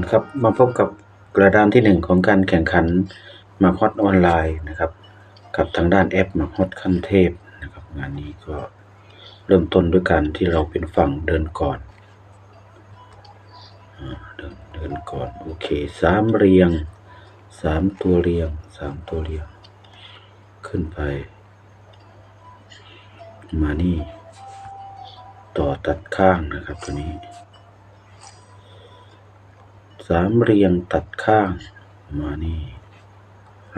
นะครับ มาพบกับกระดานที่หนึ่งของการแข่งขันมาฮอตออนไลน์นะครับ กับทางด้านแอปมาฮอตขั้นเทพนะครับ งานนี้ก็เริ่มต้นด้วยการที่เราเป็นฝั่งเดินก่อนเดินเดินก่อนโอเคสามเรียงสามตัวเรียงสามตัวเรียง ขึ้นไป มานี่ ต่อตัดข้างนะครับตัวนี้ สามเรียงตัดข้างมานี่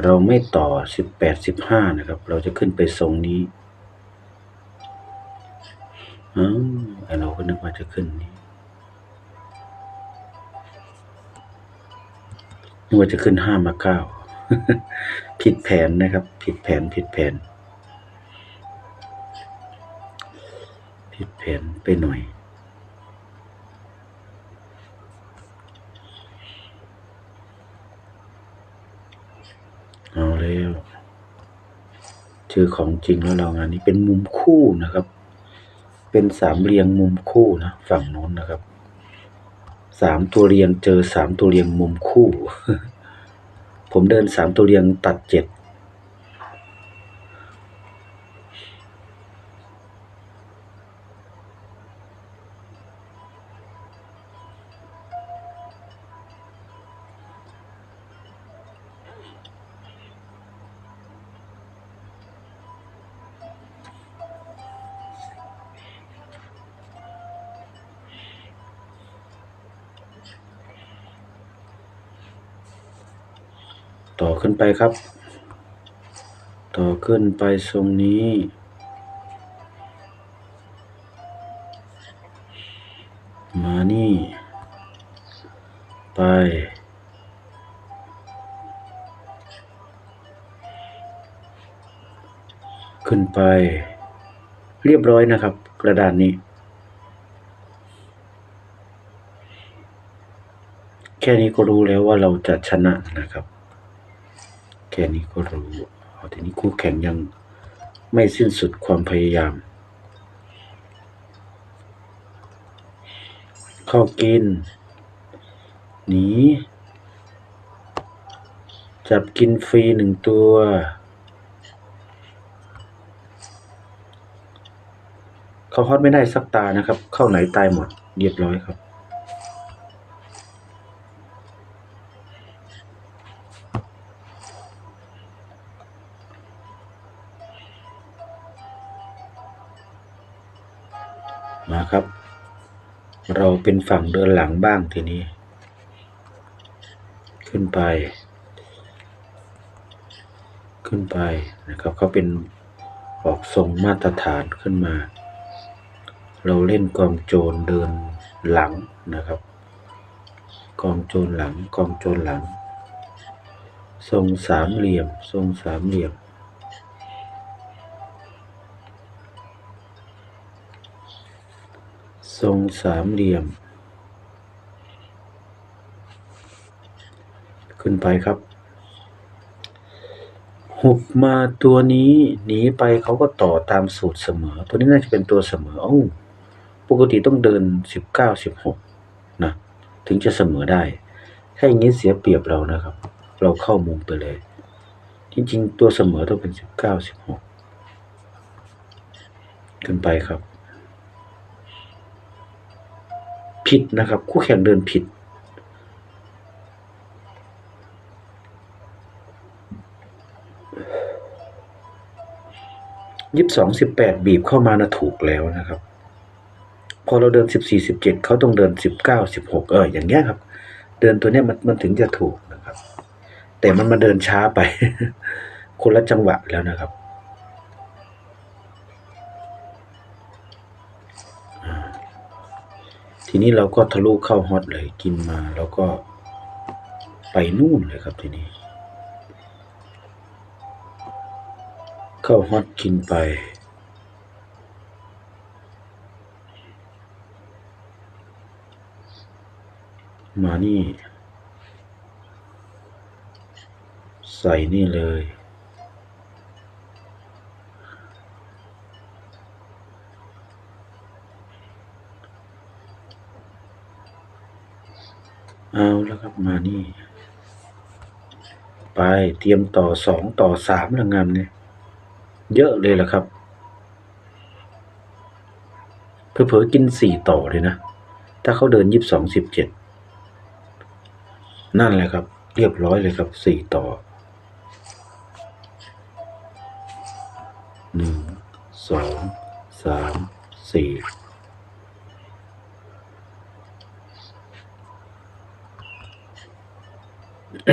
เราไม่ต่อสิบแปดสิบห้านะครับ เราจะขึ้นไปทรงนี้อ้าวไอเราก็นึกว่าจะขึ้นนี้นึกว่าจะขึ้นห้ามาเก้าผิดแผนนะครับ ผิดแผนผิดแผน ผิดแผนไปหน่อย เอาแล้วเจอของจริงแล้วเรางานนี้เป็นมุมคู่นะครับ เป็นสามเรียงมุมคู่นะฝั่งโน้นนะครับสามตัวเรียงเจอสามตัวเรียงมุมคู่ ผมเดินสามตัวเรียงตัดเจ็ด ต่อขึ้นไปครับ ต่อขึ้นไปทรงนี้ มานี่ ไป ขึ้นไป เรียบร้อยนะครับ กระดานนี้ แค่นี้ก็รู้แล้วว่าเราจะชนะนะครับ ค่นี้ก็รู้ทีนี้คู่แข่งยังไม่สิ้นสุดความพยายาม เข้ากิน หนี จับกินฟรีหนึ่งตัว เขาฮอตไม่ได้สักตานะครับ เข้าไหนตายหมดเรียบร้อยครับ มาครับ เราเป็นฝั่งเดินหลังบ้างทีนี้ ขึ้นไป ขึ้นไปนะครับเขาเป็นออกทรงมาตรฐานขึ้นมา เราเล่นกองโจรเดินหลังนะครับ กองโจรหลังกองโจรหลัง ทรงสามเหลี่ยม ทรงสามเหลี่ยม ทรงสามเหลี่ยม ขึ้นไปครับหุบมาตัวนี้หนีไปเขาก็ต่อตามสูตรเสมอ ตัวนี้น่าจะเป็นตัวเสมอเอ้าปกติต้องเดินสิบเก้าสิบหกนะถึงจะเสมอได้ถ้าอย่างนี้เสียเปรียบเรานะครับ เราเข้ามุมไปเลย จริงๆ ตัวเสมอต้องเป็นสิบเก้าสิบหกขึ้นไปครับ ผิดนะครับ คู่แข่งเดินผิดยี่สิบสองสิบแปดบีบเข้ามานะถูกแล้วนะครับ พอเราเดินสิบสี่สิบเจ็ดเขาต้องเดินสิบเก้าสิบหกเอออย่างเงี้ยครับ เดินตัวเนี้ยมันมันถึงจะถูกนะครับ แต่มันมาเดินช้าไป คนละจังหวะแล้วนะครับ ทีนี้เราก็ทะลุเข้าฮอตเลยกินมาแล้วก็ไปนู่นเลยครับทีนี้ เข้าฮอตกินไป มานี่ ใส่นี่เลย เอาแล้วครับมานี่ ไปเตรียมต่อสองต่อสามแล้วงานเนี่ยเยอะเลยล่ะครับเผลอๆกินสี่ต่อเลยนะ ถ้าเขาเดินยี่สิบสองสิบเจ็ดนั่นแหละครับ เรียบร้อยเลยครับสี่ต่อหนึ่งสองสามสี่ ขึ้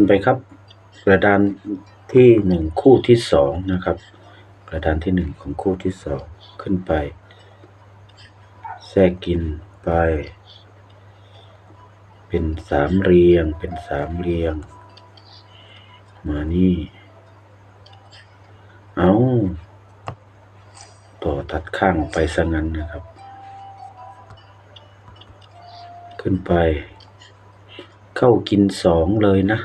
นไปครับ กระดานที่หนึ่งคู่ที่สองนะครับ กระดานที่หนึ่งของคู่ที่สองขึ้นไป แทรกกินไป เป็นสามเรียง เป็นสามเรียง มานี่ เอาต่อตัดข้างออกไปซะงั้นนะครับ ขึ้นไป เข้ากินสองเลยนะ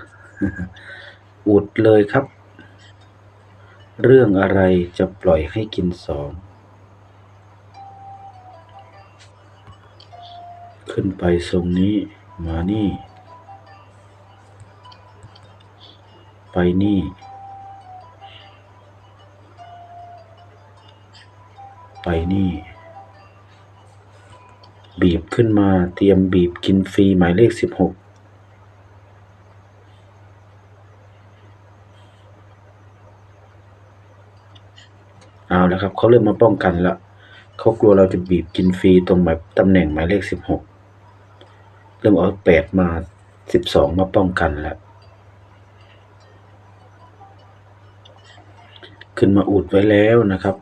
อุดเลยครับ เรื่องอะไรจะปล่อยให้กินสองขึ้นไปทรงนี้ มานี่ ไปนี่ ไปนี่ บีบขึ้นมาเตรียมบีบกินฟรีหมายเลขสิบหกเอาแล้วครับเขาเริ่มมาป้องกันล้วเขากลัวเราจะบีบกินฟรีตรงแบบตำแหน่งหมายเลขสิบหก ริ่มเอาแปดมาสิบสองมาป้องกันแล้ว ขึ้นมาอุดไว้แล้วนะครับ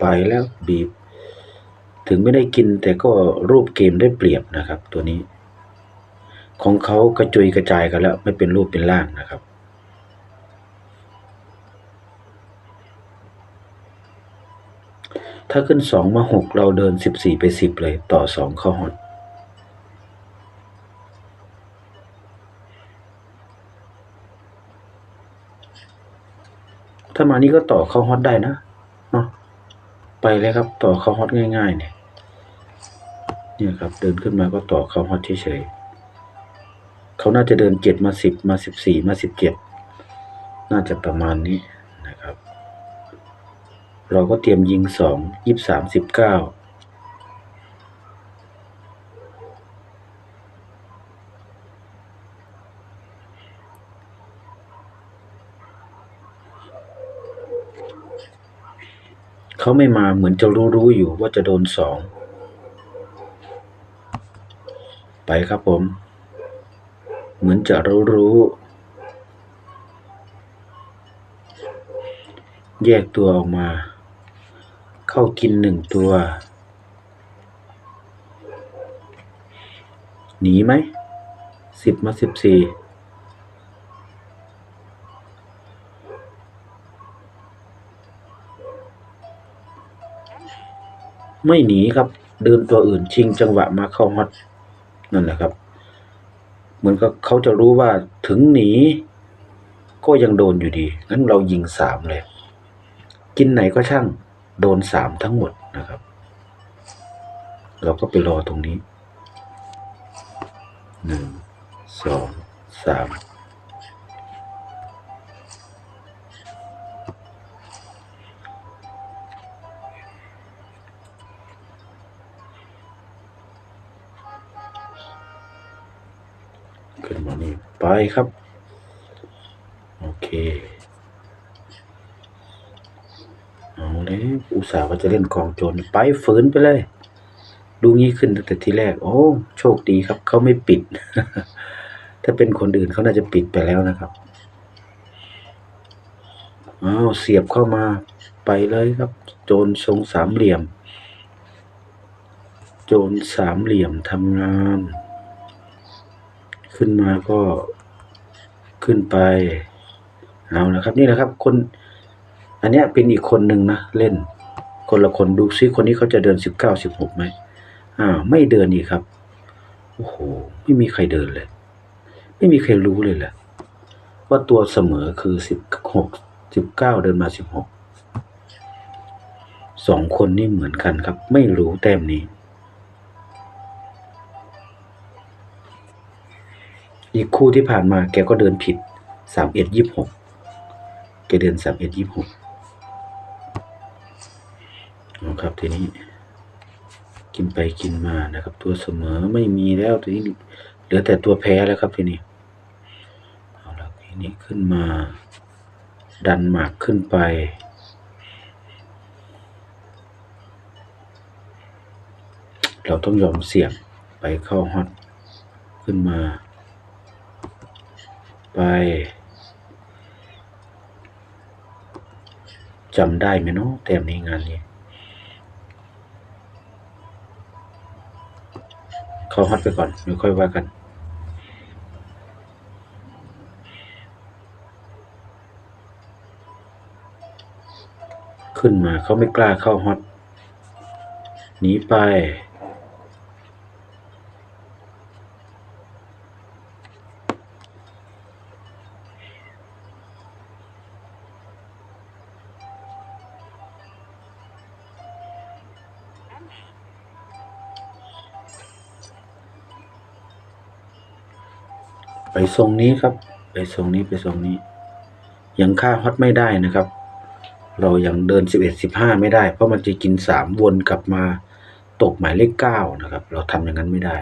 ไปแล้วบีบ ถึงไม่ได้กินแต่ก็รูปเกมได้เปรียบนะครับ ตัวนี้ ของเขากระจุยกระจายกันแล้ว ไม่เป็นรูปเป็นร่างนะครับถ้าขึ้นสองมาหกเราเดินสิบสี่ไปสิบเลยต่อสองเข้าฮอ ถ้ามานี่ก็ต่อเข้าฮอตได้นะเนาะไปเลยครับ ต่อเข้าฮอตง่ายๆเนี่ยเนี่ยครับ เดินขึ้นมาก็ต่อเข้าฮอตเฉยๆเขาน่าจะเดินเจ็ดมาสิบมาสิบสี่มาสิบเจ็ดน่าจะประมาณนี้นะครับ เราก็เตรียมยิงสองยี่สามสิบเก้า เขาไม่มาเหมือนจะรู้รู้ๆอยู่ว่าจะโดนสอง ไปครับผม เหมือนจะรู้รู้ๆแยกตัวออกมา เข้ากินหนึ่งตัว หนีไหมสิบมาสิบสี่ ไม่หนีครับ เดินตัวอื่นชิงจังหวะมาเข้าฮอตนั่นแหละครับ เหมือนกับเขาจะรู้ว่าถึงหนี ก็ยังโดนอยู่ดีงั้นเรายิงสามเลย กินไหนก็ช่างโดนสามทั้งหมดนะครับ เราก็ไปรอตรงนี้หนึ่งสองสาม ครับ โอเคเอาเลยอุตส่าห์ว่าจะเล่นกองโจรไปฝืนไปเลย ดูงี้ขึ้นตั้งแต่ทีแรก โอ้โชคดีครับเขาไม่ปิด ถ้าเป็นคนอื่นเขาน่าจะปิดไปแล้วนะครับอ้าวเสียบเข้ามาไปเลยครับ โจรทรงสามเหลี่ยม โจรสามเหลี่ยมทำงาน ขึ้นมาก็ ขึ้นไปเอาละครับนี่แหละครับ คน อันนี้เป็นอีกคนหนึ่งนะเล่น คนละคนดูซิคนนี้เขาจะเดินสิบเก้าสิบหกไหมอ่าไม่เดินอีกครับโอ้โหไม่มีใครเดินเลย ไม่มีใครรู้เลยแหละว่าตัวเสมอคือสิบหกสิบเก้าเดินมาสิบหกสองคนนี่เหมือนกันครับ ไม่รู้แต้มนี้ อีกคู่ที่ผ่านมาแกก็เดินผิดสามเอ็ดยี่หกแกเดินสามเอ็ดยี่หกนะครับทีนี้ กินไปกินมานะครับ ตัวเสมอไม่มีแล้วทีนี้เหลือแต่ตัวแพ้แล้วครับทีนี้เอาละทีนี้ขึ้นมา ดันหมากขึ้นไปเราต้องยอมเสี่ยงไปเข้าฮอตขึ้นมา ไปจำได้ไหมเนาะแต้มนี้งานนี้ เขาฮอตไปก่อนเดี๋ยวค่อยว่ากันขึ้นมาเขาไม่กล้าเข้าฮอตหนีไป ทรงนี้ครับ ไปทรงนี้ไปทรงนี้ ยังค่าฮอตไม่ได้นะครับ เรายังเดินสิบเอ็ดสิบห้าไม่ได้ เพราะมันจะกินสามวนกลับมาตกหมายเลขเก้านะครับ เราทำอย่างนั้นไม่ได้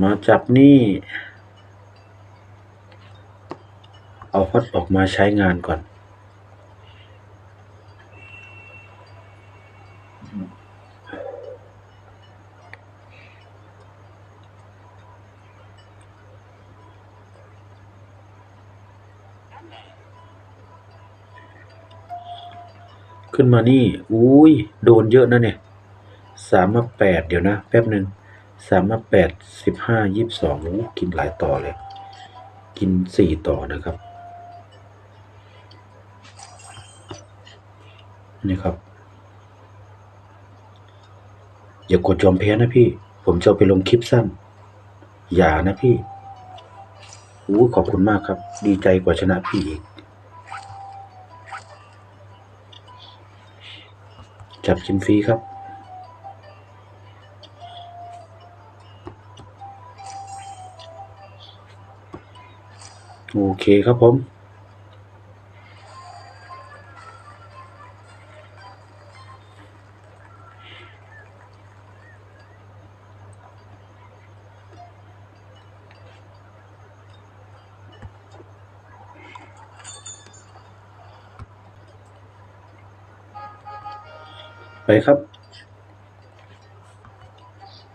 มาจับนี่ เอาฮอตออกมาใช้งานก่อน มานี่อุ้ยโดนเยอะนะเนี่ยสามมาแปดเดี๋ยวนะ แป๊บหนึ่งสามมาแปดสิบห้ายี่สิบสองอู้กินหลายต่อเลย กินสี่ต่อนะครับ นี่ครับ อย่ากดยอมแพ้นะพี่ ผมจะไปลงคลิปสั้น อย่านะพี่อู้ขอบคุณมากครับ ดีใจกว่าชนะพี่อีก จับกินฟรีครับ โอเคครับผม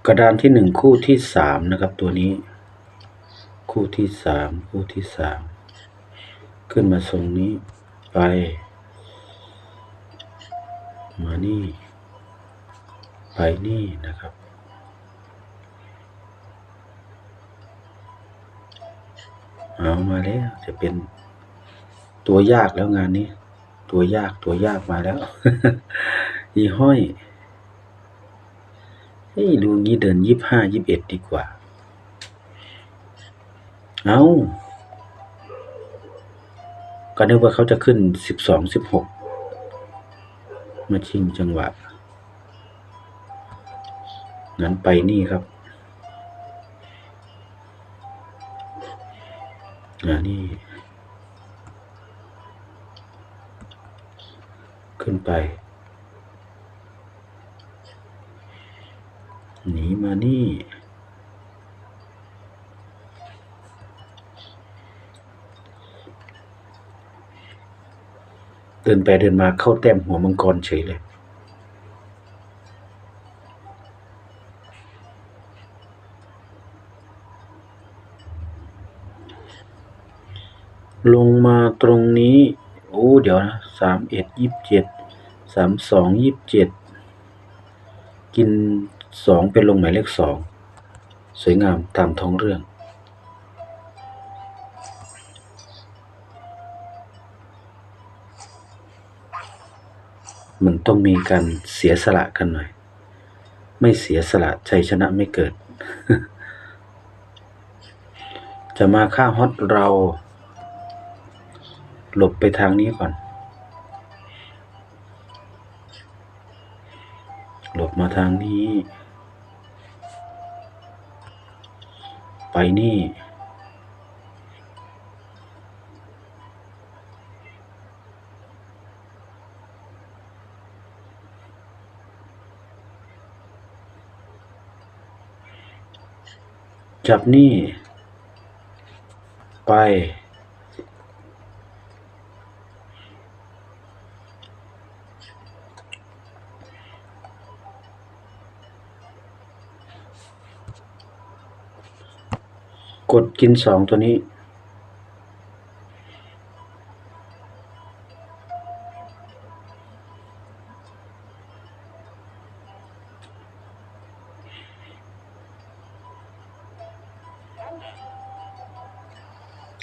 กระดานที่หนึ่งคู่ที่สามนะครับ ตัวนี้ คู่ที่สามคู่ที่สามขึ้นมาทรงนี้ไป มานี่ ไปนี่นะครับ เอามาแล้ว จะเป็นตัวยากแล้วงานนี้ ตัวยากตัวยากมาแล้ว อีห้อย เฮ้ยดูงี้เดินยี่ห้ายี่บเอ็ดดีกว่า เอาก็นึกว่าเขาจะขึ้นสิบสองสิบหกมาชิงจังหวะงั้นไปนี่ครับ อ่านี่ ขึ้นไป หนีมานี่ เดินไปเดินมาเข้าแต้มหัวมังกรเฉยเลยลงมาตรงนี้ โอ้ เดี๋ยวนะสามเอ็ดยี่สิบเจ็ดสามสองยี่สิบเจ็ดกิน สองเป็นลงหมายเลขสองสวยงามตามท้องเรื่อง มันต้องมีการเสียสละกันหน่อย ไม่เสียสละชัยชนะไม่เกิด จะมาฆ่าฮอตเรา หลบไปทางนี้ก่อน หลบมาทางนี้ ไปนี่จับนี่ไป กดกินสองตัวนี้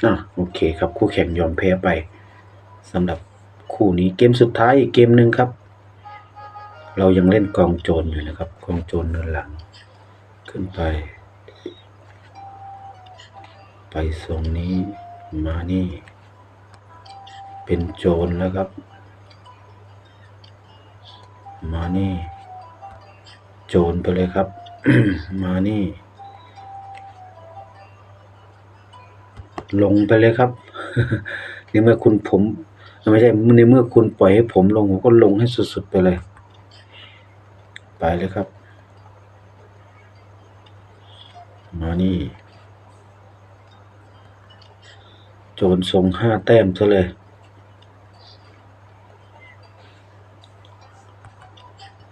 อะ โอเคครับ คู่แข่งยอมแพ้ไปสำหรับคู่นี้เกมสุดท้ายอีกเกมหนึ่งครับ เรายังเล่นกองโจรอยู่นะครับ กองโจรเนินหลัง ขึ้นไป ไปทรงนี้มานี่ เป็นโจรแล้วครับ มานี่ โจรไปเลยครับ มานี่ ลงไปเลยครับในเมื่อคุณผมไม่ใช่ในเมื่อคุณปล่อยให้ผมลงผมก็ลงให้สุดๆไปเลย ไปเลยครับ มานี่ โจรทรงห้าแต้มซะเลย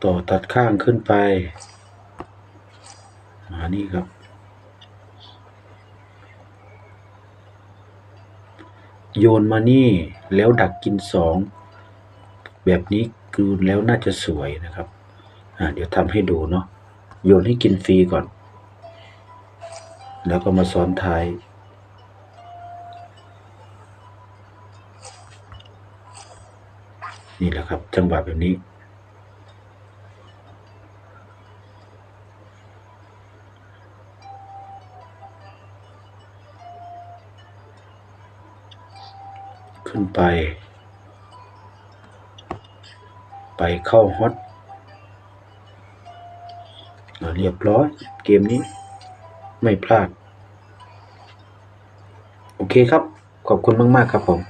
ต่อตัดข้างขึ้นไปมานี่ครับ โยนมานี่แล้วดักกินสองแบบนี้คือแล้วน่าจะสวยนะครับ อ่าเดี๋ยวทำให้ดูเนาะโยนให้กินฟรีก่อน แล้วก็มาซ้อนท้าย นี่แหละครับ จังหวะแบบนี้ขึ้นไป ไปเข้าฮอตเรียบร้อย เกมนี้ไม่พลาด โอเคครับ ขอบคุณมาก ๆ ครับผม